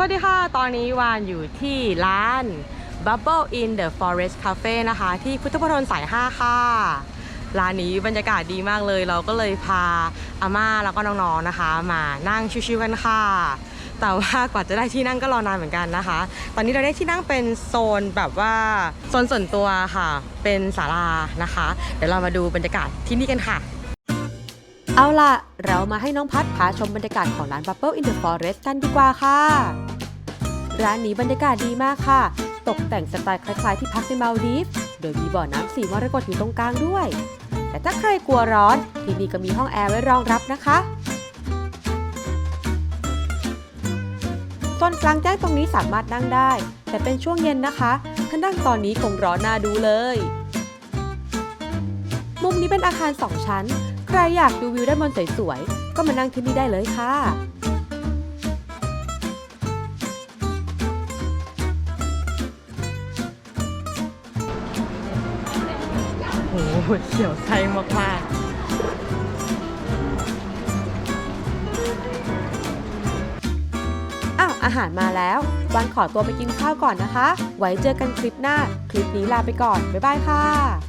สวัสดีค่ะ ตอนนี้วานอยู่ที่ร้าน Bubble in the Forest Cafe นะคะ ที่พุทธพลสาย 5 ค่ะ ร้านนี้บรรยากาศดีมากเลย เราก็เลยพาอาม่าแล้วก็น้องๆนะคะ มานั่งชิวๆกันค่ะ แต่ว่ากว่าจะได้ที่นั่งก็รอนานเหมือนกันนะคะ ตอนนี้เราได้ที่นั่งเป็นโซนแบบว่าโซนส่วนตัวค่ะ เป็นศาลานะคะ เดี๋ยวเรามาดูบรรยากาศที่นี่กันค่ะ เอาล่ะ เรามาให้น้องพัดพาชมบรรยากาศของร้าน Bubble in the Forest กันดีกว่าค่ะ ร้านนี้บรรยากาศดีมากค่ะ ตกแต่งสไตล์คล้ายๆที่พักในมาลดีฟโดยมีบ่อน้ำสีมรกตอยู่ตรงกลางด้วย แต่ถ้าใครกลัวร้อน ที่นี่ก็มีห้องแอร์ไว้รองรับนะคะโซนกลางแจ้งตรงนี้สามารถนั่งได้ แต่เป็นช่วงเย็นนะคะถ้านั่งตอนนี้คงร้อนน่าดูเลย มุมนี้เป็นอาคาร 2 ชั้น ใครอยากดูวิวด้านบนสวยๆ ก็มานั่งที่นี่ได้เลยค่ะ โอ้โหเขียวไทยมากๆอ้าวอาหารมาแล้ววันขอตัวไปกินข้าวก่อนนะคะ ไว้เจอกันคลิปหน้า คลิปนี้ลาไปก่อน บ๊ายบายค่ะ